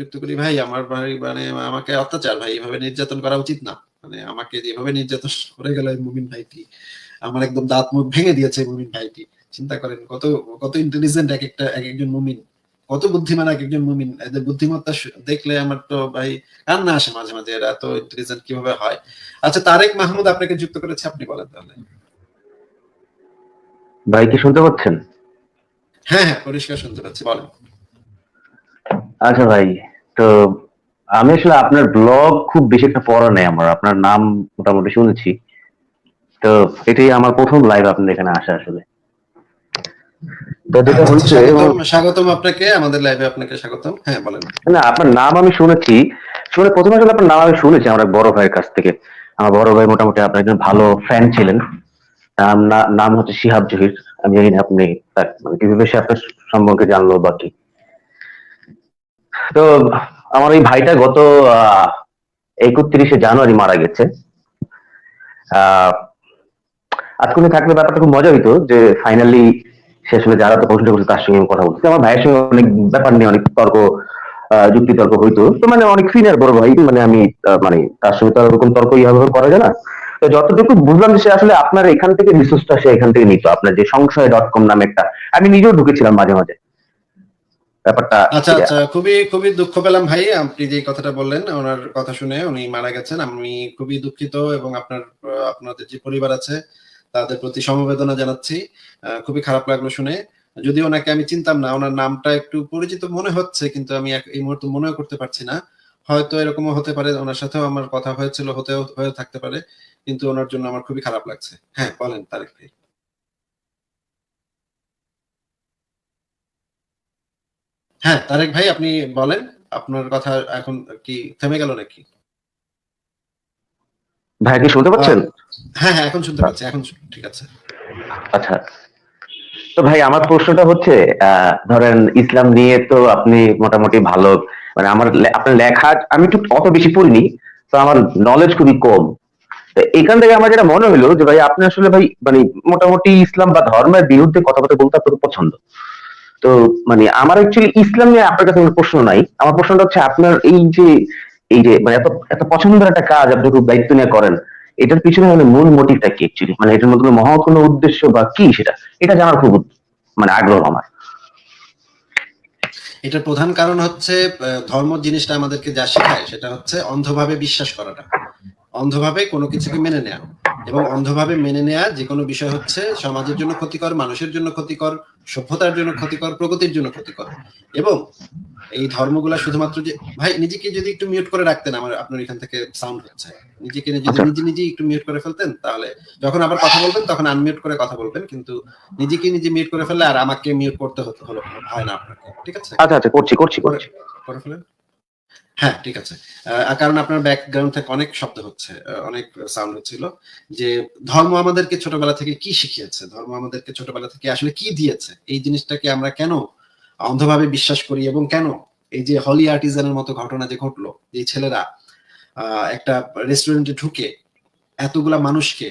যুক্ত করি ভাই আমার ভাই মানে আমাকে অত্যাচার ভাই এভাবে নির্যাতন করা উচিত না। মানে আমাকে যেভাবে নির্যাতন করে গেল মুমিন ভাইটি আমার একদম দাঁত মুখ ভেঙে দিয়েছে মুমিন ভাইটি। চিন্তা করেন কত কত ইন্টেলিজেন্ট এক একটা এক একজন মুমিন কত বুদ্ধিমান এক একজন মুমিন। এদের বুদ্ধিমত্তা দেখলে আমার তো ভাই কান্না আসে মাঝে মাঝে এরা এত ইন্টেলিজেন্ট কীভাবে হয়? আচ্ছা তারেক মাহমুদ আপনাকে যুক্ত করেছে আপনি বলেন তাহলে। ভাই কি শুনতে পাচ্ছেন? হ্যাঁ হ্যাঁ পরিষ্কার শুনতে পাচ্ছি বলেন। আচ্ছা ভাই তো আমি আসলে আপনার ব্লগ খুব বেশি একটা পড়া নেই আমার আপনার নাম মোটামুটি শুনেছি। তো এটাই আমার প্রথম লাইভ আপনার এখানে আসা আসলে। আচ্ছা, স্বাগতম আপনাকে আমাদের লাইভে আপনাকে স্বাগতম। হ্যাঁ বলেন। না আপনার নাম আমি শুনেছি। শুনে প্রথমে আসলে আপনার নাম আমি শুনেছি আমার বড় ভাইয়ের কাছ থেকে। আমার বড় ভাই মোটামুটি আপনার একজন ভালো ফ্যান ছিলেন। নাম নাম হচ্ছে শিহাব জহির। আমি জানি না আপনি মানে কীভাবে সে আপনার সম্পর্কে জানলো বা কি। তো আমার এই ভাইটা গত একত্রিশে জানুয়ারি মারা গেছে। আজকে থাকলে ব্যাপারটা খুব মজা হইতো যে ফাইনালি সে আসলে যারা তো প্রশ্ন করছে তার সঙ্গে কথা বলছি। আমার ভাইয়ের সঙ্গে অনেক ব্যাপার নিয়ে অনেক তর্ক যুক্তি তর্ক হইতো। তো মানে অনেক সিনিয়র বড় ভাই মানে আমি মানে তার সঙ্গে তো আর ওরকম তর্ক এইভাবে করা যায় না। তো যতটুকু বুঝলাম যে সে আসলে আপনার এখান থেকে রিসোর্সটা সে এখান থেকে নিত। আপনার যে সংশয় ডট কম নামে একটা, আমি নিজেও ঢুকেছিলাম মাঝে মাঝে। ব্যাপারটা আচ্ছা আচ্ছা খুবই খুবই দুঃখ পেলাম ভাই আপনি যে কথাটা বললেন ওনার কথা শুনে উনি মারা গেছেন। আমি খুবই দুঃখিত এবং আপনার আপনাদের যে পরিবার আছে তাদের প্রতি সমবেদনা জানাচ্ছি। খুবই খারাপ লাগল শুনে। যদি ওনাকে আমি চিনতাম না ওনার নামটা একটু পরিচিত মনে হচ্ছে কিন্তু আমি এই মুহূর্তে মনেও করতে পারছি না। হয়তো এরকমও হতে পারে ওনার সাথেও আমার কথা হয়েছিল হতেও হয়ে থাকতে পারে কিন্তু ওনার জন্য আমার খুবই খারাপ লাগছে। হ্যাঁ বলেন তারেক ভাই। হ্যাঁ তারেক ভাই আপনি বলেন আপনার কথা এখন কি থেমে গেল নাকি? ভাই কি শুনতে পাচ্ছেন? হ্যাঁ হ্যাঁ এখন শুনতে পাচ্ছি এখন ঠিক আছে। আচ্ছা। তো ভাই আমার প্রশ্নটা হচ্ছে আহ, ধরেন ইসলাম নিয়ে তো আপনি মোটামুটি ভালো মানে আমার আপনার লেখা আমি একটু অত বেশি পড়িনি তো আমার নলেজ খুবই কম। তো এখান থেকে আমার যেটা মনে হলো যে ভাই আপনি আসলে ভাই মানে মোটামুটি ইসলাম বা ধর্মের বিরুদ্ধে কথাবার্তা বলতে আপনার পছন্দ। তো মানে আমার অ্যাকচুয়ালি ইসলাম নিয়ে আপনার কাছে কোনো প্রশ্ন নাই। আমার প্রশ্নটা হচ্ছে আপনার এই যে এই যে মানে এত এত পছন্দের একটা কাজ আপনি খুব দায়িত্ব নিয়ে করেন, এটার পিছনে মানে মূল মোটিভটা কি অ্যাকচুয়ালি মানে এটার মধ্যে মহা কোনো উদ্দেশ্য বা কি সেটা? এটা জানার খুব মানে আগ্রহ আমার। এটার প্রধান কারণ হচ্ছে ধর্ম জিনিসটা আমাদেরকে যা শেখায় সেটা হচ্ছে অন্ধভাবে বিশ্বাস করাটা। অন্ধভাবে কোনো কিছুকে মেনে নেয়া। এবং অন্ধভাবে মেনে নেয়া যে কোনো বিষয় হচ্ছে সমাজের জন্য ক্ষতিকর মানুষের জন্য ক্ষতিকর সভ্যতার জন্য ক্ষতিকর প্রগতির জন্য ক্ষতিকর। এবং এই ধর্মগুলা শুধুমাত্র যে ভাই নিজেকে যদি একটু মিউট করে রাখতেন আমার আপনার এখান থেকে সাউন্ড হচ্ছে। নিজেকে যদি আচ্ছা। নিজে নিজে একটু মিউট করে ফেলতেন তাহলে যখন আবার কথা বলবেন তখন আনমিউট করে কথা বলবেন কিন্তু নিজেকে নিজে মিউট করে ফেললে আর আমাকে মিউট করতে হতো হলো হয় না আপনাকে। ঠিক আছে? আচ্ছা আচ্ছা করছি করছি করছি। করে ফেলেন। হ্যাঁ ঠিক আছে। কারণ আপনার ব্যাকগ্রাউন্ড থেকে অনেক শব্দ হচ্ছে অনেক সাউন্ড হচ্ছিল যে ধর্ম আমাদেরকে ছোটবেলা থেকে কি শিখিয়েছে? ধর্ম আমাদেরকে ছোটবেলা থেকে আসলে কি দিয়েছে? এই জিনিসটাকে আমরা কেন অন্ধভাবে বিশ্বাস করি এবং কেন এই যে হলি আর্টিজানের মতো ঘটনা যে ঘটলো, যে ছেলেরা একটা রেস্টুরেন্টে ঢুকে এতগুলা মানুষকে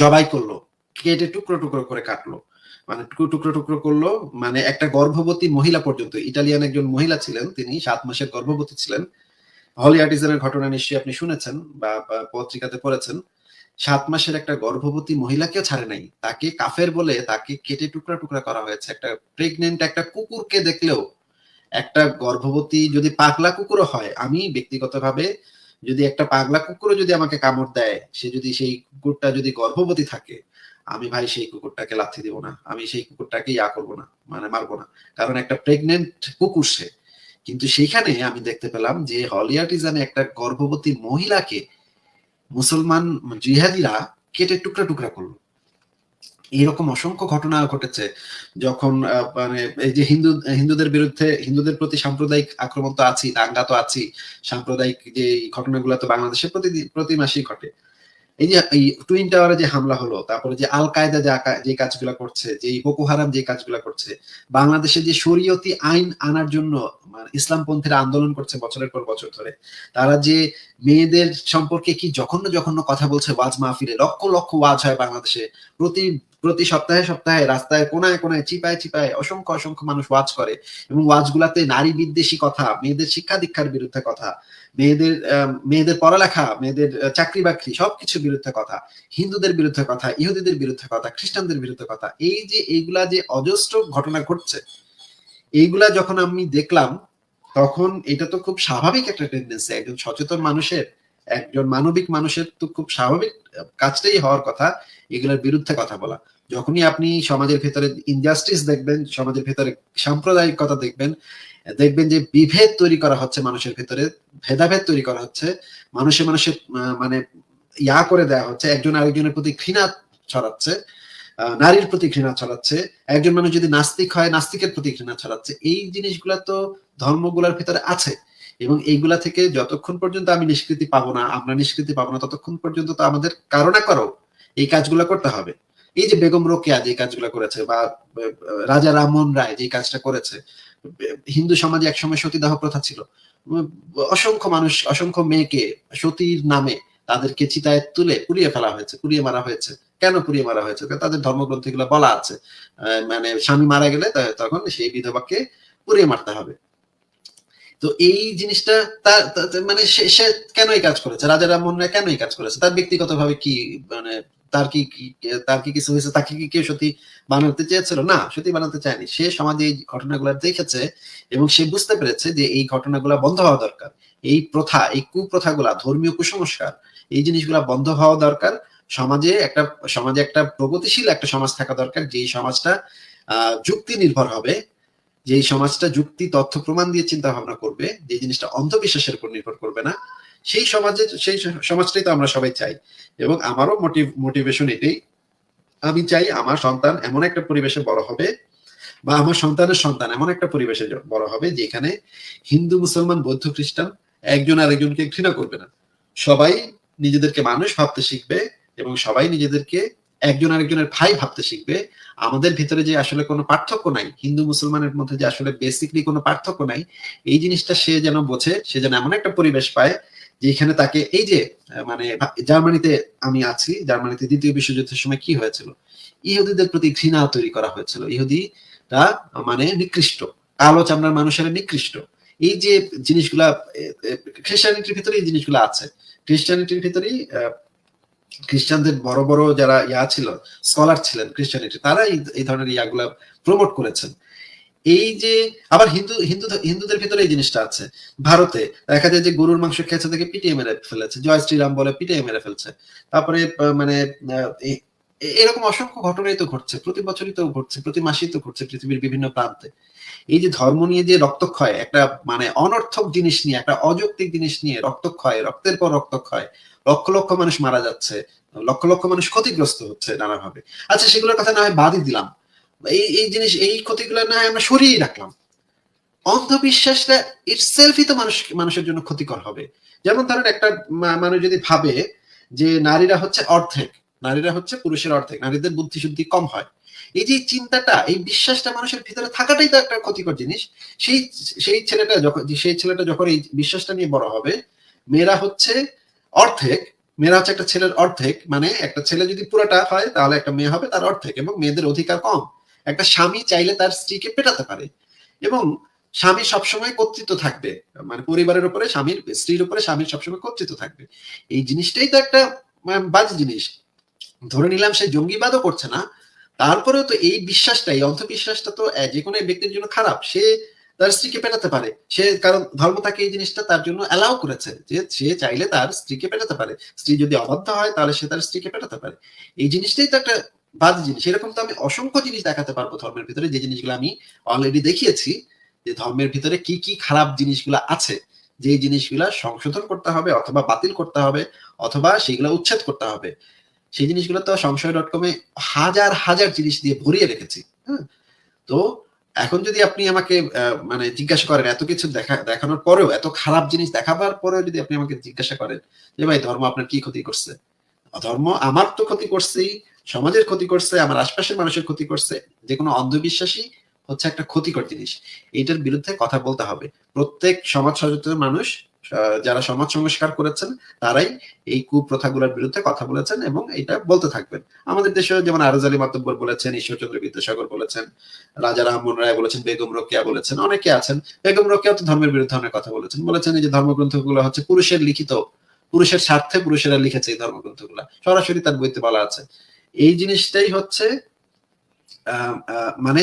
জবাই করল, কেটে টুকরো টুকরো করে কাটলো। মানে টুকরো টুকরো করল। মানে একটা গর্ভবতী মহিলা পর্যন্ত, ইটালিয়ান একজন মহিলা ছিলেন তিনি, সাত মাসের গর্ভবতী ছিলেন। হলি আর্টিজানের ঘটনা নিশ্চয়ই আপনি শুনেছেন বা পত্রিকাতে পড়েছেন। সাত মাসের একটা গর্ভবতী মহিলাকেও ছাড়ে নাই। তাকে কাফের বলে তাকে কেটে টুকরা টুকরা করা হয়েছে। একটা প্রেগনেন্ট একটা কুকুরকে দেখলেও একটা গর্ভবতী যদি পাগলা কুকুরও হয়, আমি ব্যক্তিগতভাবে যদি একটা পাগলা কুকুরও যদি আমাকে কামড় দেয়, সে যদি সেই কুকুরটা যদি গর্ভবতী থাকে আমি ভাই সেই কুকুরটাকে লাথি দিব না, আমি সেই কুকুরটাকে ইয়া করব না মানে মারবো না। কারণ একটা প্রেগনেন্ট কুকুর সে। কিন্তু সেইখানে আমি দেখতে পেলাম যে হলিয়াটিজানে একটা গর্ভবতী মহিলাকে মুসলমান জিহাদিরা কেটে টুকরা টুকরা করল। এইরকম অসংখ্য ঘটনা ঘটেছে যখন মানে এই যে হিন্দু, হিন্দুদের বিরুদ্ধে, হিন্দুদের প্রতি সাম্প্রদায়িক আক্রমণ তো আছেই, দাঙ্গা তো আছেই, সাম্প্রদায়িক যে ঘটনাগুলো তো বাংলাদেশে প্রতিদিন প্রতি মাসেই ঘটে। এই যে টুইন টাওয়ারে যে হামলা হলো, তারপরে যে আল কায়দা যে কাজগুলো করছে, যে বোকো হারাম যে কাজগুলো করছে, বাংলাদেশে যে শরীয়তি আইন আনার জন্য মানে ইসলামপন্থীরা আন্দোলন করছে বছরের পর বছর ধরে, তারা যে মেয়েদের সম্পর্কে কি জঘন্য জঘন্য কথা বলছে, ওয়াজ মাহফিলে লক্ষ লক্ষ ওয়াজ হয় বাংলাদেশে, প্রতি প্রতি সপ্তাহে সপ্তাহে রাস্তায় কোনায় কোনায়, চিপায় চিপায় অসংখ্য অসংখ্য মানুষ ওয়াজ করে এবং ওয়াজ গুলাতে নারী বিদ্বেষী কথা, মেয়েদের শিক্ষা দীক্ষার বিরুদ্ধে কথা, মেয়েদের মেয়েদের পড়ালেখা, মেয়েদের চাকরি বাকরি সবকিছুর বিরুদ্ধে কথা, হিন্দুদের বিরুদ্ধে কথা, ইহুদিদের বিরুদ্ধে কথা, খ্রিস্টানদের বিরুদ্ধে কথা, এই যে, এইগুলা যে অজস্র ঘটনা ঘটছে, এইগুলা যখন আমি দেখলাম, তখন এটা তো খুব স্বাভাবিক একটা টেন্ডেন্সি একজন সচেতন মানুষের একজন মানবিক মানুষের তো খুব স্বাভাবিক কাজটাই হওয়ার কথা, এগুলোর বিরুদ্ধে কথা বলা। যখনই আপনি সমাজের ভেতরে ইনজাস্টিস দেখবেন, সমাজের ভেতরে সাম্প্রদায়িকতা দেখবেন দেখবেন যে বিভেদ তৈরি করা হচ্ছে মানুষের ভেতরে, ভেদাভেদ তৈরি করা হচ্ছে, মানুষে মানুষের মানে ইয়া করে দেওয়া হচ্ছে, একজন আরেকজনের প্রতি ঘৃণা ছড়াচ্ছে নারীর প্রতি ঘৃণা ছড়াচ্ছে, একজন মানুষ যদি নাস্তিক হয়, নাস্তিকের প্রতি ঘৃণা ছড়াচ্ছে, এই জিনিসগুলা তো ধর্মগুলার ভিতরে আছে। এবং এইগুলা থেকে যতক্ষণ পর্যন্ত আমি নিষ্কৃতি পাবো না, আমরা নিষ্কৃতি পাবো না, ততক্ষণ পর্যন্ত তো আমাদের কারও না কারও এই কাজগুলো করতে হবে। এই যে বেগম রোকেয়া যে কাজগুলো করেছে বা রাজা রামমোহন রায় যে কাজটা করেছে, হিন্দু সমাজে একসময় সতীদাহ প্রথা ছিল। অসংখ্য মানুষ, অসংখ্য মেয়েকে সতীর নামে তাদেরকে চিতায় তুলে পুড়িয়ে ফেলা হয়েছে, পুড়িয়ে মারা হয়েছে। কেন পুড়িয়ে মারা হয়েছে? তাদের ধর্মগ্রন্থে গুলো বলা আছে। মানে স্বামী মারা গেলে তখন সেই বিধবাকে পুড়িয়ে মারতে হবে। তো এই জিনিসটা তার মানে সে সে কেন এই কাজ করেছে? রাজা রামমোহন রায় কেন কাজ করেছে? তার ব্যক্তিগতভাবে কি মানে তার কি তার কি কিছু হয়েছে? তাকে কি কেউ সত্যি বানাতে চেয়েছিল? না সত্যি বানাতে চায়নি। সে সমাজে এই ঘটনাগুলো দেখেছে এবং সে বুঝতে পেরেছে যে এই ঘটনাগুলো বন্ধ হওয়া দরকার। এই প্রথা, এই কুপ্রথাগুলা, ধর্মীয় কুসংস্কার, এই জিনিসগুলা বন্ধ হওয়া দরকার। সমাজে একটা সমাজে একটা প্রগতিশীল একটা সমাজ থাকা দরকার, যেই সমাজটা যুক্তি নির্ভর হবে। যে এই সমাজটা যুক্তি, তথ্য, প্রমাণ দিয়ে চিন্তা ভাবনা করবে যে জিনিসটা অন্ধবিশ্বাসের উপর নির্ভর করবে না, সেই সমাজে, সেই সমাজটাই তো আমরা সবাই চাই। এবং আমারও মোটিভ মোটিভেশন এটাই। আমি চাই আমার সন্তান এমন একটা পরিবেশে বড় হবে, বা আমার সন্তানের সন্তান এমন একটা পরিবেশে বড় হবে, যেখানে হিন্দু, মুসলমান, বৌদ্ধ, খ্রিস্টান একজন আরেকজনকে ঘৃণা করবে না। সবাই নিজেদেরকে মানুষ ভাবতে শিখবে এবং সবাই নিজেদেরকে একজন আরেকজনের ভাই ভাবতে শিখবে, আমাদের ভিতরে যে আসলে কোনো পার্থক্য নাই, হিন্দু মুসলমানের মধ্যে যে আসলে বেসিকলি কোনো পার্থক্য নাই, এই জিনিসটা সে যেন বোঝে, সে যেন এমন একটা পরিবেশ পায় যেখানে তাকে এই যে মানে জার্মানিতে আমি আছি, জার্মানিতে দ্বিতীয় বিশ্বযুদ্ধের সময় কি হয়েছিল? ইহুদিদের প্রতি ঘৃণা তৈরি করা হয়েছিল। ইহুদিরা মানে নিকৃষ্ট, কালো চামড়ার মানুষের নিকৃষ্ট। এই যে জিনিসগুলা খ্রিস্টানিটির ভিতরে এই জিনিসগুলো আছে। খ্রিস্টানিটির ভিতরেই খ্রিস্টানদের বড় বড় যারা ইয়া ছিল স্কলার ছিলেন খ্রিস্টানিটি তারা এই ধরনের ইয়াগুলা প্রমোট করেছেন। এই যে, আবার হিন্দু হিন্দু, হিন্দুদের ভিতরে এই জিনিসটা আছে। ভারতে দেখা যায় যে গরুর মাংস খেয়েছে থেকে পিটিয়ে মেরে ফেলেছে, জয় শ্রীরাম বলে পিটিয়ে মেরে ফেলছে। তারপরে মানে এরকম অসংখ্য ঘটনাই তো ঘটছে, প্রতি বছরই তো ঘটছে, প্রতি মাসেই তো ঘটছে পৃথিবীর বিভিন্ন প্রান্তে। এই যে ধর্ম নিয়ে যে রক্তক্ষয়, একটা মানে অনর্থক জিনিস নিয়ে, একটা অযৌক্তিক জিনিস নিয়ে রক্তক্ষয়, রক্তের পর রক্তক্ষয় লক্ষ লক্ষ মানুষ মারা যাচ্ছে, লক্ষ লক্ষ মানুষ ক্ষতিগ্রস্ত হচ্ছে নানাভাবে। আচ্ছা সেগুলোর কথা না হয় বাদই দিলাম। এই এই জিনিস, এই ক্ষতিগুলো না হয় আমরা সরিয়ে রাখলাম। অন্ধবিশ্বাসটা ইটসেলফই তো মানুষ, মানুষের জন্য ক্ষতিকর হবে। যেমন ধরেন একটা মানুষ যদি ভাবে যে নারীরা হচ্ছে অর্ধেক, নারীরা হচ্ছে পুরুষের অর্ধেক, নারীদের বুদ্ধি শুদ্ধি কম হয়। এই যে চিন্তাটা, এই বিশ্বাসটা মানুষের ভিতরে থাকাটাই তো একটা ক্ষতিকর জিনিস। সেই সেই ছেলেটা যখন, সেই ছেলেটা যখন এই বিশ্বাসটা নিয়ে বড় হবে, মেয়েরা হচ্ছে অর্ধেক মেয়েরা হচ্ছে একটা ছেলের অর্ধেক মানে একটা ছেলে যদি পুরোটা হয় তাহলে একটা মেয়ে হবে তার অর্ধেক এবং মেয়েদের অধিকার কম। একটা স্বামী চাইলে তার স্ত্রীকে পেটাতে পারে এবং স্বামী সবসময় কর্তৃত্ব থাকবে মানে পরিবারের উপরে স্বামীর স্ত্রীর উপরে স্বামীর সবসময় কর্তৃত্ব থাকবে। এই জিনিসটাই তো একটা মানে, বাজে জিনিস। ধরে নিলাম সে জঙ্গিবাদও করছে না তারপরেও তো এই বিশ্বাসটা এই অন্ধবিশ্বাসটা তো যে কোনো ব্যক্তির জন্য খারাপ। সে তার স্ত্রীকে পেটাতে পারে। সে কারণ ধর্ম তাকে এই জিনিসটা তার জন্য অ্যালাউ করেছে যে সে চাইলে তার স্ত্রীকে পেটাতে পারে। স্ত্রী যদি অবাধ্য হয় তাহলে সে তার স্ত্রীকে পেটাতে পারে। এই জিনিসটাই তো একটা বাজে জিনিস। এরকম তো আমি অসংখ্য জিনিস দেখাতে পারব ধর্মের ভিতরে। যে জিনিসগুলো আমি অলরেডি দেখিয়েছি যে ধর্মের ভিতরে কি কি খারাপ জিনিসগুলো আছে, যে জিনিসগুলা সংশোধন করতে হবে অথবা বাতিল করতে হবে অথবা সেগুলো উচ্ছেদ করতে হবে। সেই জিনিসগুলো তো সংশয় ডট কমে হাজার হাজার জিনিস দিয়ে ভরিয়ে রেখেছি। হ্যাঁ তো এখন যদি আপনি আমাকে মানে জিজ্ঞাসা করেন এত কিছু দেখা, দেখানোর পরেও, এত খারাপ জিনিস দেখাবার পরেও যদি আপনি আমাকে জিজ্ঞাসা করেন যে ভাই ধর্ম আপনার কি ক্ষতি করছে? ধর্ম আমার তো ক্ষতি করছেই, সমাজের ক্ষতি করছে, আমার আশপাশের মানুষের ক্ষতি করছে যে কোনো অন্ধবিশ্বাসী হচ্ছে একটা ক্ষতিকর জিনিস। এইটার বিরুদ্ধে কথা বলতে হবে। প্রত্যেক সমাজ সচেতন মানুষ যারা সমাজ সংস্কার করেছেন, তারাই এই কুপ্রথাগুলোর বিরুদ্ধে কথা বলেছেন এবং এটা বলতে থাকবেন। আমাদের দেশেও যেমন আরজালি মাতব্বর বলেছেন, ঈশ্বরচন্দ্র বিদ্যাসাগর বলেছেন, রাজা রামমোহন রায় বলেছেন, বেগম রোকেয়া বলেছেন, অনেকে আছেন। বেগম রোকেয়া তো ধর্মের বিরুদ্ধে অনেক কথা বলেছেন। বলেছেন এই যে ধর্মগ্রন্থগুলো হচ্ছে পুরুষের লিখিত, পুরুষের স্বার্থে পুরুষেরা লিখেছে এই ধর্মগ্রন্থগুলো। সরাসরি তার বইতে বলা আছে। এই জিনিসটাই হচ্ছে মানে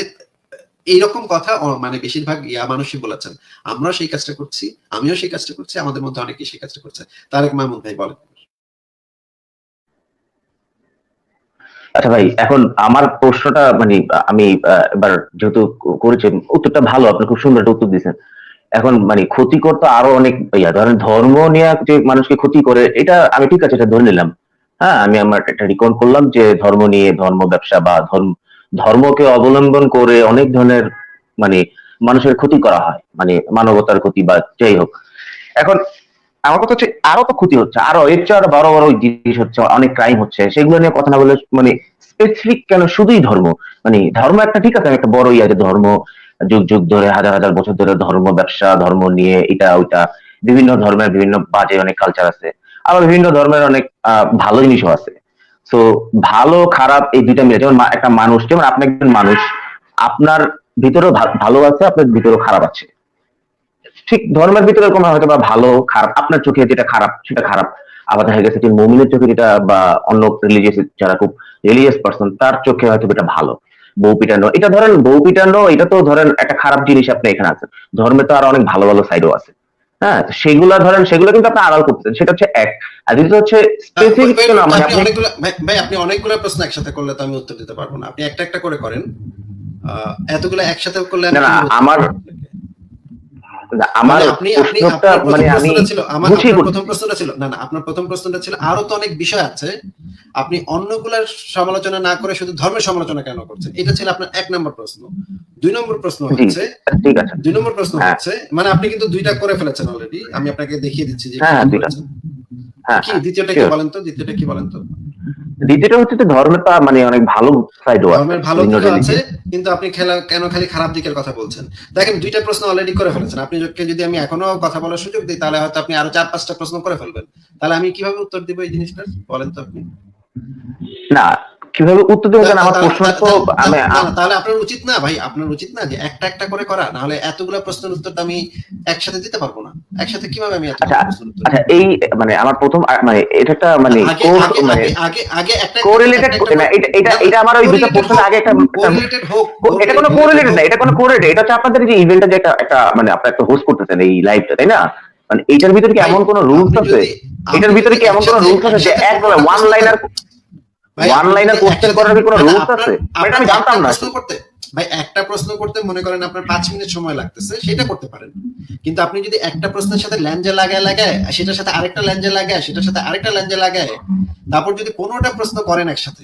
এইরকম কথা মানে বেশিরভাগ ইয়া মানুষই বলেছেন। আমরাও সেই কাজটা করছি, আমিও সেই কাজটা করছি, আমাদের মধ্যে অনেকেই সেই কাজটা করছে। তারেক মাহমুদ ভাই, বলেন। আচ্ছা ভাই, এখন আমার প্রশ্নটা মানে আমি এবার যেহেতু করেছি উত্তরটা ভালো, আপনি খুব সুন্দর একটা উত্তর দিয়েছেন। এখন মানে ক্ষতিকর তো আরও অনেক ইয়া, ধরেন ধর্ম নিয়ে যে মানুষকে ক্ষতি করে, এটা আমি ঠিক আছে, এটা ধরে নিলাম। হ্যাঁ আমি আমার একটা রিকল করলাম যে ধর্ম নিয়ে, ধর্ম ব্যবসা বা ধর্ম ধর্মকে অবলম্বন করে অনেক ধরনের মানে মানুষের ক্ষতি করা হয় মানে মানবতার ক্ষতি বা যাই হোক। এখন আমার কথা হচ্ছে আরও তো ক্ষতি হচ্ছে, আরও এর চেয়ে আরও বড় বড় জিনিস হচ্ছে, অনেক ক্রাইম হচ্ছে, সেগুলো নিয়ে কথা না বলে মানে স্পেসিফিক কেন শুধুই ধর্ম? মানে ধর্ম একটা ঠিক আছে, একটা বড় ইয়ে ধর্ম যুগ যুগ ধরে, হাজার হাজার বছর ধরে ধর্ম ব্যবসা, ধর্ম নিয়ে এটা ওইটা, বিভিন্ন ধর্মের বিভিন্ন বাজে অনেক কালচার আছে, আবার বিভিন্ন ধর্মের অনেক ভালো জিনিসও আছে। তো ভালো, খারাপ এই দুইটা মিলে, যেমন একটা মানুষ, যেমন আপনি একজন মানুষ, আপনার ভিতরেও ভালো আছে, আপনার ভিতরেও খারাপ আছে। ঠিক ধর্মের ভিতরে এরকম হয়তো বা ভালো, খারাপ, আপনার চোখে যেটা খারাপ, সেটা খারাপ। আবার দেখা গেছে যে মমিনের চোখে যেটা বা অন্য রিলিজিয়াস যারা খুব রিলিজিয়াস পার্সন তার চোখে হয়তো এটা ভালো। বউ পিটানো, এটা ধরেন বউ পিটানো এটা তো ধরেন একটা খারাপ জিনিস আপনি এখানে আছেন। ধর্মে তো আর অনেক ভালো ভালো সাইডও আছে। হ্যাঁ সেগুলো ধরেন সেগুলো কিন্তু আপনি আড়াল করতেছেন। সেটা হচ্ছে এক। আর দ্বিতীয় হচ্ছে স্পেসিফিক ভাই, না মানে আপনি ভাই- আপনি অনেকগুলো প্রশ্ন একসাথে করলে তো আমি উত্তর দিতে পারব না। আপনি একটা একটা করে করেন। আহ, এতগুলো একসাথে করলে না, আমার- আমার মানে প্রশ্নটা মানে আমি। প্রথম প্রশ্নটা ছিল না না আপনার প্রথম প্রশ্নটা ছিল আরও তো অনেক বিষয় আছে। আপনি অন্যগুলার সমালোচনা না করে শুধু ধর্মের সমালোচনা কেন করছেন? এটা ছিল আপনার এক নম্বর প্রশ্ন। দুই নম্বর প্রশ্ন হচ্ছে ঠিক আছে। দুই নম্বর প্রশ্ন হ্যাঁ। হচ্ছে মানে আপনি কিন্তু দুইটা করে ফেলেছেন অলরেডি আমি আপনাকে দেখিয়ে দিচ্ছি যে হ্যাঁ। হ্যাঁ কি দ্বিতীয়টা কি বলেন তো? দ্বিতীয়টা কি বলেন তো? দ্বিতীয়টা হচ্ছে যে ধর্মের তো মানে অনেক ভালো সাইডও আছে ধর্মের ভালো দিকও আছে কিন্তু আপনি খেলা কেন খালি খারাপ দিকের কথা বলছেন? দেখেন দুইটা প্রশ্ন অলরেডি করে ফেলেছেন। আপনি যদি- যদি আমি এখনও কথা বলার সুযোগ দিই তাহলে হয়তো আপনি আরও চার পাঁচটা প্রশ্ন করে ফেলবেন। তাহলে আমি কীভাবে উত্তর দিব এই জিনিসটা বলেন তো আপনি। না কীভাবে উত্তর দেবো? কেন আমার প্রশ্ন তো আমি তাহলে আপনার উচিত না ভাই আপনার উচিত না যে একটা একটা করে করা না হলে এতগুলো প্রশ্নের উত্তর আমি একসাথে দিতে পারব না। একসাথে কীভাবে আমি আচ্ছা, আচ্ছা এই মানে আমার প্রথম মানে এটা একটা মানে কোর্স মানে আগে- আগে একটা কোরিলেটেড না এটা এটা এটা আমার ওই দুটো হোক, আগে একটা correlated হোক এটা কোনো কোরিলেটেড না এটা কোনো কোরিলেটেড এটা হচ্ছে আপনাদের যে ইভেন্টটা যে একটা একটা মানে আপনারা একটা হোস্ট করতেছেন এই লাইভটা তাই না? মানে এটার ভিতরে কি এমন কোনো রুলস আছে? এটার ভিতরে কি এমন কোনো রুলস আছে যে এক ওয়ান প্রশ্ন লাইনার করার কি কোনো আছে? আমি জানতাম না। করতে ভাই একটা প্রশ্ন করতে মনে করেন আপনার পাঁচ মিনিট সময় লাগতেছে সেটা করতে পারেন কিন্তু আপনি যদি একটা প্রশ্নের সাথে ল্যাঞ্জে লাগায় লাগায় সেটার সাথে আরেকটা ল্যাঞ্জে লাগায় সেটার সাথে আরেকটা ল্যাঞ্জে লাগায় তারপর যদি কোনোটা প্রশ্ন করেন একসাথে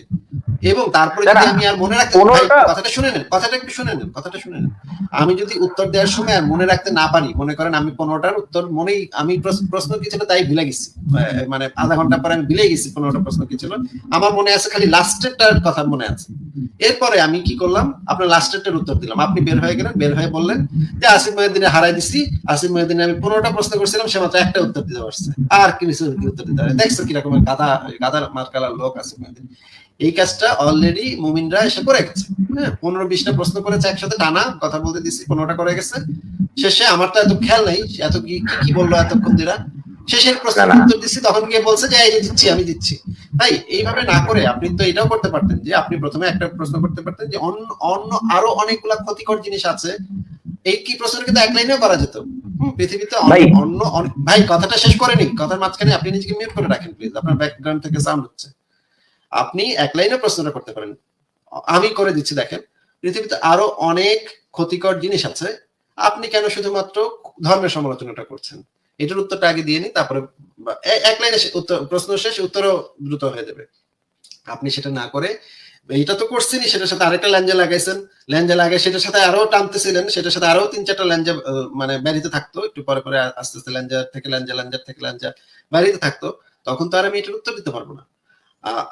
এবং তারপরে যদি আমি আর মনে রাখতে কথাটা শুনে নেন কথাটা একটু শুনে নেন কথাটা শুনে নেন। আমি যদি উত্তর দেওয়ার সময় আর মনে রাখতে না পারি মনে করেন আমি পনেরোটার উত্তর মনেই আমি প্রশ্ন- কি ছিল তাই ভুলে গেছি। মানে আধা ঘণ্টা পরে আমি ভুলে গেছি পনেরোটা প্রশ্ন কি ছিল। আমার মনে আছে খালি লাস্টেরটার কথা মনে আছে। এরপরে আমি কি করলাম? আপনার লাস্টেরটার উত্তর দিলাম। আপনি বের হয়ে গেলেন বের হয়ে বললেন যে আসিফ মহিউদ্দিনে হারাই দিছি। আসিফ মহিউদ্দিনে আমি পনেরোটা প্রশ্ন করছিলাম সে মাত্র একটা উত্তর দিতে পারছে। আর কি কিছু উত্তর দিতে পারে? দেখছ কীরকম গাধা গাধার মার্কালার লোক আসিফ মহিউদ্দিন। এই কাজটা অলরেডি মুমিনরা এসে করে গেছে। হ্যাঁ পনেরো বিশটা প্রশ্ন করেছে একসাথে টানা কথা বলতে দিছি পনেরোটা করে গেছে। শেষে আমার তো এত খেয়াল নেই এত কি কি- বলল এতক্ষণ দিরা শেষের প্রশ্ন। উত্তর দিচ্ছি তখন গিয়ে বলছে যে এই দিচ্ছি আমি দিচ্ছি। ভাই এইভাবে না করে আপনি তো এটাও করতে পারতেন যে আপনি প্রথমে একটা প্রশ্ন করতে পারতেন যে অন্য অন্য আরও অনেকগুলা ক্ষতিকর জিনিস আছে। এই কি প্রশ্ন কিন্তু এক লাইনেও করা যেত। পৃথিবীতে অন্য- ভাই কথাটা শেষ করেনি। কথার মাঝখানে আপনি নিজেকে মিউট করে রাখেন প্লিজ আপনার ব্যাকগ্রাউন্ড থেকে সাউন্ড হচ্ছে। আপনি এক লাইনে প্রশ্নটা করতে পারেন। আমি করে দিচ্ছি, দেখেন। পৃথিবীতে আরও অনেক ক্ষতিকর জিনিস আছে। আপনি কেন শুধুমাত্র ধর্মের সমালোচনাটা করছেন? এটার উত্তরটা আগে দিয়ে নি তারপরে এক লাইনে প্রশ্ন শেষ, উত্তরও দ্রুত হয়ে যাবে। আপনি সেটা না করে এটা তো করছেনই, সেটার সাথে আরেকটা ল্যাঞ্জা লাগাইছেন। ল্যাঞ্জা লাগাই সেটার সাথে আরও টানতেছিলেন, সেটার সাথে আরও তিন চারটা ল্যাঞ্জা মানে ব্যারিতে থাকতো। একটু পরে পরে আস্তে আস্তে ল্যাঞ্জা থেকে ল্যাঞ্জা ল্যাঞ্জা থেকে ল্যাঞ্জা ব্যারিতে থাকতো। তখন তো আর আমি এটার উত্তর দিতে পারব না।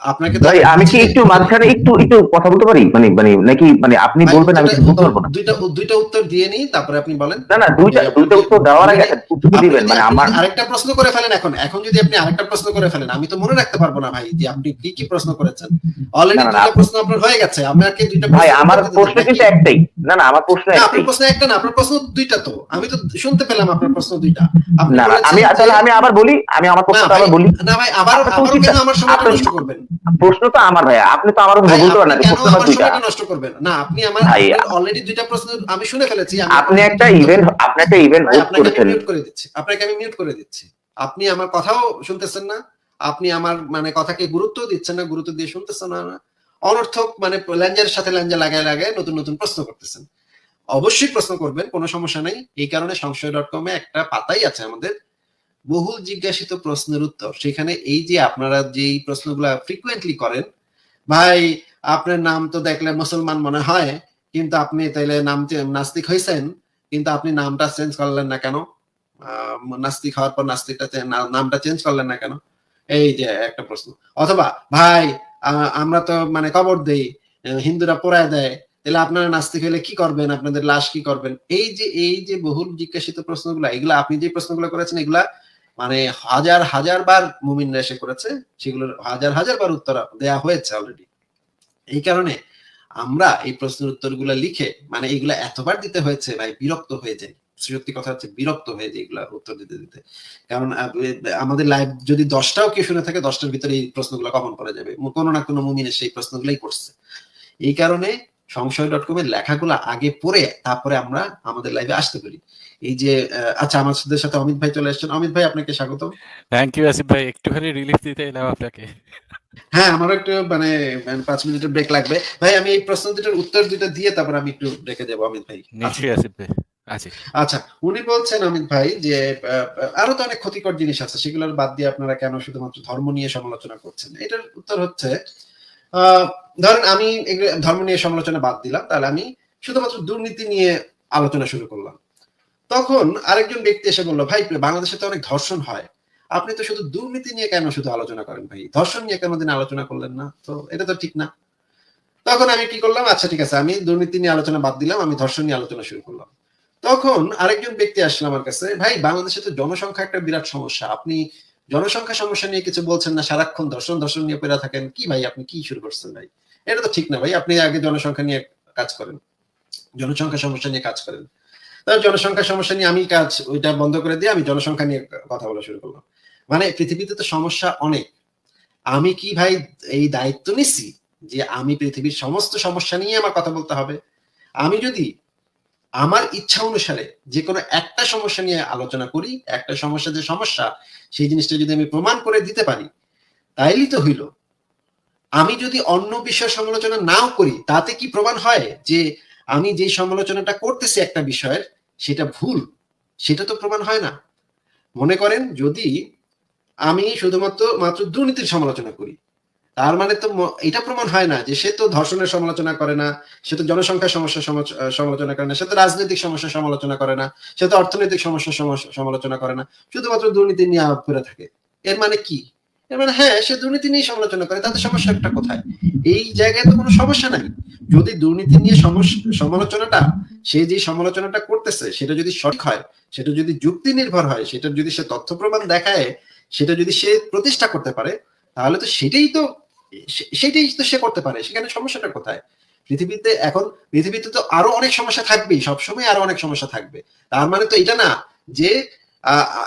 আপনাকে ভাই আমি কি একটু মাঝখানে একটু একটু কথা বলতে পারি? মানে মানে নাকি মানে আপনি বলবেন আমি পারব না? দুইটা দুইটা উত্তর দিয়ে তারপরে আপনি বলেন। না না দুইটা দুইটা উত্তর দেওয়ার আগে উত্তর দিবেন মানে আমার আরেকটা প্রশ্ন করে ফেলেন এখন এখন যদি আপনি আরেকটা প্রশ্ন করে ফেলেন আমি তো মনে রাখতে পারব না ভাই যে আপনি কি কি প্রশ্ন করেছেন। অলরেডি দুইটা প্রশ্ন আপনার হয়ে গেছে আপনাকে দুইটা ভাই আমার প্রশ্ন কিন্তু একটাই। না না আমার প্রশ্ন একটাই আপনার প্রশ্ন একটা না আপনার প্রশ্ন দুইটা তো। আমি তো শুনতে পেলাম আপনার প্রশ্ন দুইটা। না আমি তাহলে আমি আবার বলি আমি আমার না প্রশ্নটা আবার বলি। না ভাই আবার উচিত- কেন আমার নষ্ট করবেন। প্রশ্ন তো আমার ভাই আপনি তো আমার বলতে পারেন প্রশ্ন দুইটা। নষ্ট করবেন? না আপনি আমার অলরেডি দুইটা প্রশ্ন আমি শুনে ফেলেছি আপনি একটা ইভেন্ট আপনি একটা ইভেন্ট হোস্ট করেছেন। মিউট করে দিচ্ছি আপনাকে আমি মিউট করে দিচ্ছি। আপনি আমার কথাও শুনতেছেন না আপনি আমার মানে কথাকে গুরুত্ব দিচ্ছেন না গুরুত্ব দিয়ে শুনতেছেন না। অনর্থক মানে ল্যাঞ্জের সাথে ল্যাঞ্জা লাগায় লাগায় নতুন নতুন প্রশ্ন করতেছেন। অবশ্যই প্রশ্ন করবেন কোনো সমস্যা নেই। এই কারণে সংশয় ডট কমে একটা পাতাই আছে আমাদের। বহুল জিজ্ঞাসিত প্রশ্নের উত্তর। সেখানে এই যে আপনারা যেই প্রশ্নগুলা ফ্রিকুয়েন্টলি করেন, ভাই, আপনার নাম তো দেখলে মুসলমান মনে হয়, কিন্তু আপনি তাইলে নাম নাস্তিক হয়েছেন কিন্তু আপনি নামটা চেঞ্জ করলেন না কেন? নাস্তিক হওয়ার পর নাস্তিকটা নামটা চেঞ্জ করলেন না কেন? এই যে একটা প্রশ্ন। অথবা, ভাই আমরা তো মানে কবর দেই, হিন্দুরা পোড়ায় দেয় তাহলে আপনারা নাস্তিক হলে কি করবেন? আপনাদের লাশ কি করবেন? এই যে এই যে বহুল জিজ্ঞাসিত প্রশ্নগুলা, এগুলা আপনি যে প্রশ্নগুলো করেছেন, এগুলা মানে হাজার হাজার বার মুমিনরা এসে করেছে, সেগুলোর হাজার হাজার বার উত্তর দেয়া হয়েছে অলরেডি এই কারণে আমরা এই প্রশ্নের উত্তরগুলো লিখে মানে এগুলা এতবার দিতে হয়েছে, ভাই, বিরক্ত হয়ে যায় সত্যি কথা হচ্ছে, বিরক্ত হয়ে যায় এগুলা উত্তর দিতে দিতে। কারণ আমাদের লাইভ যদি দশটাও কেউ শুনে থাকে, দশটার ভিতরে এই প্রশ্নগুলো কমন করা যাবে? কোনো না কোনো মুমিনের সেই প্রশ্নগুলাই করছে। এই কারণে সংশয় ডট কম এর লেখাগুলো আগে পড়ে তারপরে আমরা আমাদের লাইভে আসতে পারি। এই যে আচ্ছা আমাদের সাথে অমিত ভাই চলে আসছেন অমিত ভাই আপনাকে স্বাগত থ্যাংক ইউ আসিফ ভাই। একটুখানি রিলিফ দিতে এলাম আপনাকে। হ্যাঁ আমারও একটু মানে মানে পাঁচ মিনিটের ব্রেক লাগবে। ভাই আমি এই প্রশ্ন দুটোর উত্তর দুটো দিয়ে তারপর আমি একটু ব্রেকে যাব অমিত ভাই। আচ্ছা। নিশ্চয়ই আসিফ ভাই। আছি আচ্ছা উনি বলছেন অমিত ভাই যে আরও তো অনেক ক্ষতিকর জিনিস আছে। সেগুলোর বাদ দিয়ে আপনারা কেন শুধুমাত্র ধর্ম নিয়ে সমালোচনা করছেন? এটার উত্তর হচ্ছে ধরেন আমি ধর্ম নিয়ে সমালোচনা বাদ দিলাম, তাহলে আমি শুধুমাত্র দুর্নীতি নিয়ে আলোচনা শুরু করলাম। তখন আরেকজন ব্যক্তি এসে বলল, ভাই, বাংলাদেশে তো অনেক ধর্ষণ হয়। আপনি তো শুধু দুর্নীতি নিয়ে কেন শুধু আলোচনা করেন ভাই? ধর্ষণ নিয়ে কেন দিন আলোচনা করলেন না? তো এটা তো ঠিক না। তখন আমি কি করলাম আচ্ছা ঠিক আছে, আমি দুর্নীতি নিয়ে আলোচনা বাদ দিলাম, আমি ধর্ষণ নিয়ে আলোচনা শুরু করলাম। তখন আরেকজন ব্যক্তি আসলো আমার কাছে, ভাই, বাংলাদেশে তো জনসংখ্যা একটা বিরাট সমস্যা। আপনি জনসংখ্যা সমস্যা নিয়ে কিছু বলছেন না, সারাক্ষণ দর্শন দর্শন নিয়ে পেরা থাকেন। কি ভাই আপনি, কি শুরু করছেন ভাই? এটা তো ঠিক না ভাই, আপনি আগে জনসংখ্যা নিয়ে কাজ করেন। জনসংখ্যা সমস্যা নিয়ে কাজ করেন। তাহলে জনসংখ্যা সমস্যা নিয়ে আমি কাজ, ওইটা বন্ধ করে দিয়ে আমি জনসংখ্যা নিয়ে কথা বলা শুরু করলাম। মানে পৃথিবীতে তো সমস্যা অনেক। আমি কি ভাই এই দায়িত্ব নিচ্ছি যে আমি পৃথিবীর সমস্ত সমস্যা নিয়ে আমার কথা বলতে হবে? আমি যদি আমার ইচ্ছা অনুসারে যে কোনো একটা সমস্যা নিয়ে আলোচনা করি, একটা সমস্যা যে সমস্যা, সেই জিনিসটা যদি আমি প্রমাণ করে দিতে পারি তাইলেই তো হইল। আমি যদি অন্য বিষয় সমালোচনা নাও করি, তাতে কি প্রমাণ হয় যে আমি যে সমালোচনাটা করতেছি একটা বিষয়ের, সেটা ভুল? সেটা তো প্রমাণ হয় না। মনে করেন যদি আমি শুধুমাত্র, মাত্র দুর্নীতির সমালোচনা করি তার মানে তো এটা প্রমাণ হয় না যে সে তো ধর্ষণের সমালোচনা করে না, সে তো জনসংখ্যা সমস্যা সমালোচনা করে না, সে তো রাজনৈতিক সমস্যা সমালোচনা করে না, সে তো অর্থনৈতিক সমস্যা সমালোচনা করে না, শুধুমাত্র দুর্নীতি নিয়ে আলাপ করে থাকে। এর মানে কি? এর মানে হ্যাঁ সে দুর্নীতি নিয়ে সমালোচনা করে, তাতে সমস্যাটা কোথায়? এই জায়গায় তো কোনো সমস্যা নাই। যদি দুর্নীতি নিয়ে সমস্যা সমালোচনাটা, সে যে সমালোচনাটা করতেছে, সেটা যদি সঠিক হয়, সেটা যদি যুক্তি নির্ভর হয়, সেটা যদি সে তথ্য প্রমাণ দেখায়, সেটা যদি সে প্রতিষ্ঠা করতে পারে, তাহলে তো সেটাই তো সেটাই তো সে করতে পারে, সেখানে সমস্যাটা কোথায়? পৃথিবীতে এখন, পৃথিবীতে তো আরও অনেক সমস্যা থাকবেই, সবসময় আরও অনেক সমস্যা থাকবে। তার মানে তো এটা না যে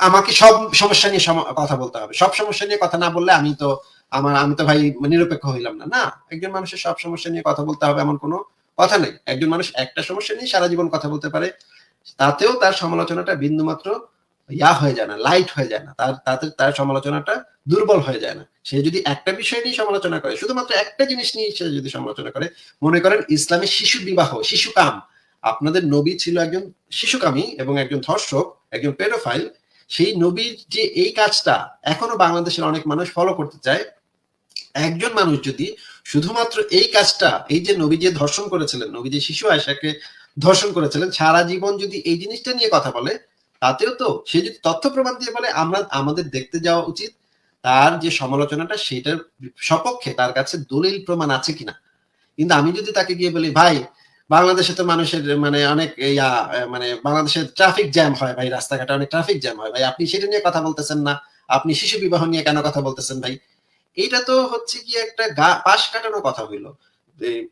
আমাকে সব সমস্যা নিয়ে কথা বলতে হবে। সব সমস্যা নিয়ে কথা না বললে আমি তো, আমার, আমি তো ভাই নিরপেক্ষ হইলাম না। না, একজন মানুষের সব সমস্যা নিয়ে কথা বলতে হবে এমন কোনো কথা নেই। একজন মানুষ একটা সমস্যা নিয়ে সারা জীবন কথা বলতে পারে, তাতেও তার সমালোচনাটা বিন্দু মাত্র ইয়া হয়ে যায় না লাইট হয়ে যায় না, তার, তাতে, তার সমালোচনাটা দুর্বল হয়ে যায় না। সে যদি একটা বিষয় নিয়ে সমালোচনা করে, শুধুমাত্র একটা জিনিস নিয়ে সে যদি সমালোচনা করে, মনে করেন ইসলামের শিশু বিবাহ শিশুকাম আপনাদের নবী ছিল একজন শিশুকামী এবং একজন ধর্ষক, একজন পেডোফাইল সেই নবীর যে এই কাজটা এখনও বাংলাদেশের অনেক মানুষ ফলো করতে চায়। একজন মানুষ যদি শুধুমাত্র এই কাজটা, এই যে নবী যে ধর্ষণ করেছিলেন, নবী যে শিশু আয়সাকে ধর্ষণ করেছিলেন, সারা জীবন যদি এই জিনিসটা নিয়ে কথা বলে তাতেও তো সে যদি তথ্য প্রমাণ দিয়ে বলে, আমরা, আমাদের দেখতে যাওয়া উচিত। তার যে সমালোচনাটা, সেটার সপক্ষে তার কাছে দলিল প্রমাণ আছে কিনা? কিন্তু আমি যদি তাকে গিয়ে বলি, ভাই, বাংলাদেশে তো মানুষের মানে অনেক ইয়া মানে বাংলাদেশে ট্রাফিক জ্যাম হয় ভাই, রাস্তাঘাটে অনেক ট্রাফিক জ্যাম হয় ভাই। আপনি সেটা নিয়ে কথা বলতেছেন না। আপনি শিশু বিবাহ নিয়ে কেন কথা বলতেছেন ভাই? এটা তো হচ্ছে কি একটা গা, পাশ কাটানো কথা হইল।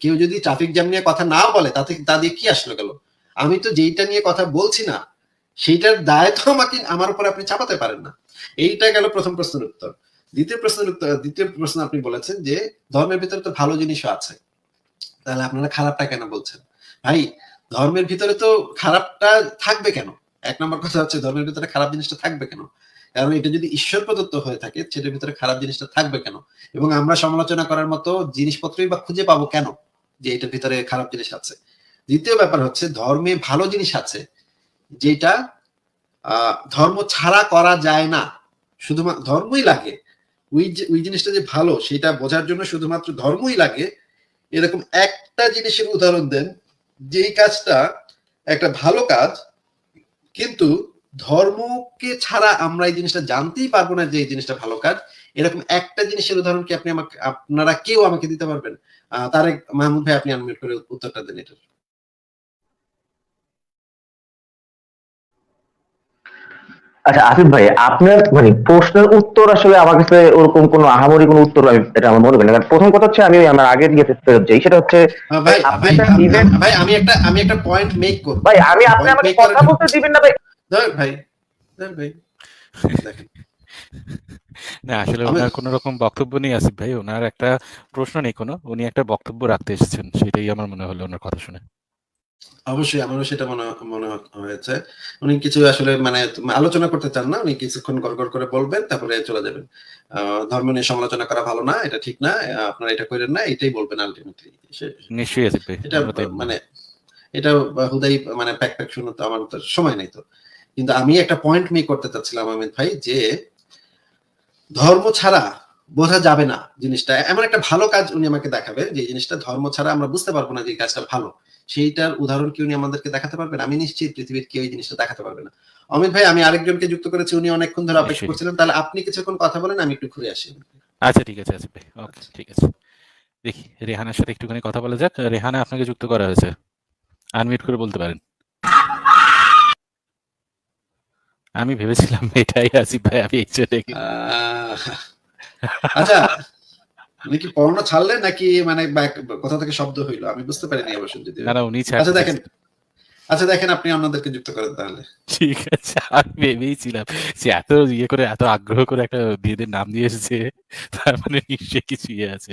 কেউ যদি ট্রাফিক জ্যাম নিয়ে কথা না বলে, তাতে, তা দিয়ে কি আসলো গেল? আমি তো যেইটা নিয়ে কথা বলছি না সেইটার দায় তো আমাকে, আমার উপর আপনি চাপাতে পারেন না। এইটা গেল প্রথম প্রশ্নের উত্তর। দ্বিতীয় প্রশ্নের উত্তর, দ্বিতীয় প্রশ্ন আপনি বলেছেন যে, ধর্মের ভিতরে তো ভালো জিনিসও আছে। তাহলে আপনারা খারাপটা কেন বলছেন? ভাই, ধর্মের ভিতরে তো খারাপটা থাকবে কেন? এক নম্বর কথা হচ্ছে, ধর্মের ভিতরে খারাপ জিনিসটা থাকবে কেন? কারণ এটা যদি ঈশ্বর প্রদত্ত হয়ে থাকে, সেটার ভিতরে খারাপ জিনিসটা থাকবে কেন? এবং আমরা সমালোচনা করার মতো জিনিসপত্রই বা খুঁজে পাবো কেন? যে এটার ভিতরে খারাপ জিনিস আছে। দ্বিতীয় ব্যাপার হচ্ছে, ধর্মে ভালো জিনিস আছে যেটা ধর্ম ছাড়া করা যায় না। শুধুমাত্র ধর্মই লাগে। ওই ওই জিনিসটা যে ভালো, সেটা বোঝার জন্য শুধুমাত্র ধর্মই লাগে। এরকম একটা জিনিসের উদাহরণ দেন, যেই কাজটা একটা ভালো কাজ, কিন্তু ধর্মকে ছাড়া আমরা এই জিনিসটা জানতেই পারব না যে এই জিনিসটা ভালো কাজ। এরকম একটা জিনিসের উদাহরণ কি আপনি আমাকে, আপনারা কেউ আমাকে দিতে পারবেন? তারেক মাহমুদ ভাই, আপনি আনমিউট করে উত্তরটা দেন এটার। আচ্ছা আসিফ ভাই আপনার মানে প্রশ্নের উত্তর আসলে আমার কাছে ওরকম কোনো আহামরি কোনো উত্তর আমি এটা আমার মনে করি না। প্রথম কথা হচ্ছে আমি আমার আগের ইয়েতে ফেরত যাই। সেটা হচ্ছে ভাই ভাই ভাই আমি একটা আমি একটা পয়েন্ট মেক করব। ভাই আমি আপনি আমাকে কথা বলতে দিবেন না ভাই। ভাই ভাই। না আসলে ওনার কোনো রকম বক্তব্য নেই আসিফ ভাই। ওনার একটা প্রশ্ন নেই কোনো। উনি একটা বক্তব্য রাখতে এসেছেন। সেটাই আমার মনে হলো ওনার কথা শুনে। অবশ্যই আমারও সেটা মনে মনে হয়েছে। উনি কিছু আসলে মানে আলোচনা করতে চান না উনি কিছুক্ষণ গড় করে বলবেন তারপরে চলে যাবেন। ধর্ম নিয়ে সমালোচনা করা ভালো না এটা ঠিক না আপনারা এটা করেন না এটাই বলবেন আলটিমেটলি নিশ্চয়ই এটা। মানে এটা হুদাই মানে প্যাক প্যাক শুনে তো আমার তো সময় নেই তো। কিন্তু আমি একটা পয়েন্ট মেক করতে চাচ্ছিলাম অমিত ভাই যে ধর্ম ছাড়া বোঝা যাবে না জিনিসটা। এমন একটা ভালো কাজ উনি আমাকে দেখাবেন যে জিনিসটা ধর্ম ছাড়া আমরা বুঝতে পারব না যে কাজটা ভালো। সেইটার উদাহরণ কি উনি আমাদেরকে দেখাতে পারবেন? আমি নিশ্চিত পৃথিবীর কেউ এই জিনিসটা দেখাতে পারবে না। অমিত ভাই আমি আরেকজনকে যুক্ত করেছি উনি অনেকক্ষণ ধরে অপেক্ষা করছিলেন। তাহলে আপনি কিছুক্ষণ কথা বলেন আমি একটু ঘুরে আসি। আচ্ছা ঠিক আছে আসিফ ভাই। ওকে ঠিক আছে। দেখি রেহানার সাথে একটুখানি কথা বলা যাক। রেহানা আপনাকে যুক্ত করা হয়েছে। আনমিউট করে বলতে পারেন। আমি ভেবেছিলাম এটাই আসিফ ভাই আমি এই আচ্ছা উনি কি পড়ানো ছাড়লেন নাকি মানে কোথা থেকে শব্দ হইল? আমি বুঝতে পারিনি অবশ্য যদি। না উনি আচ্ছা দেখেন আচ্ছা দেখেন আপনি অন্যদেরকে যুক্ত করেন তাহলে। ঠিক আছে আমি ভেবেই ছিলাম যে এত ইয়ে করে এত আগ্রহ করে একটা বিয়েদের নাম দিয়ে এসেছে তার মানে নিশ্চয়ই কিছু ইয়ে আছে।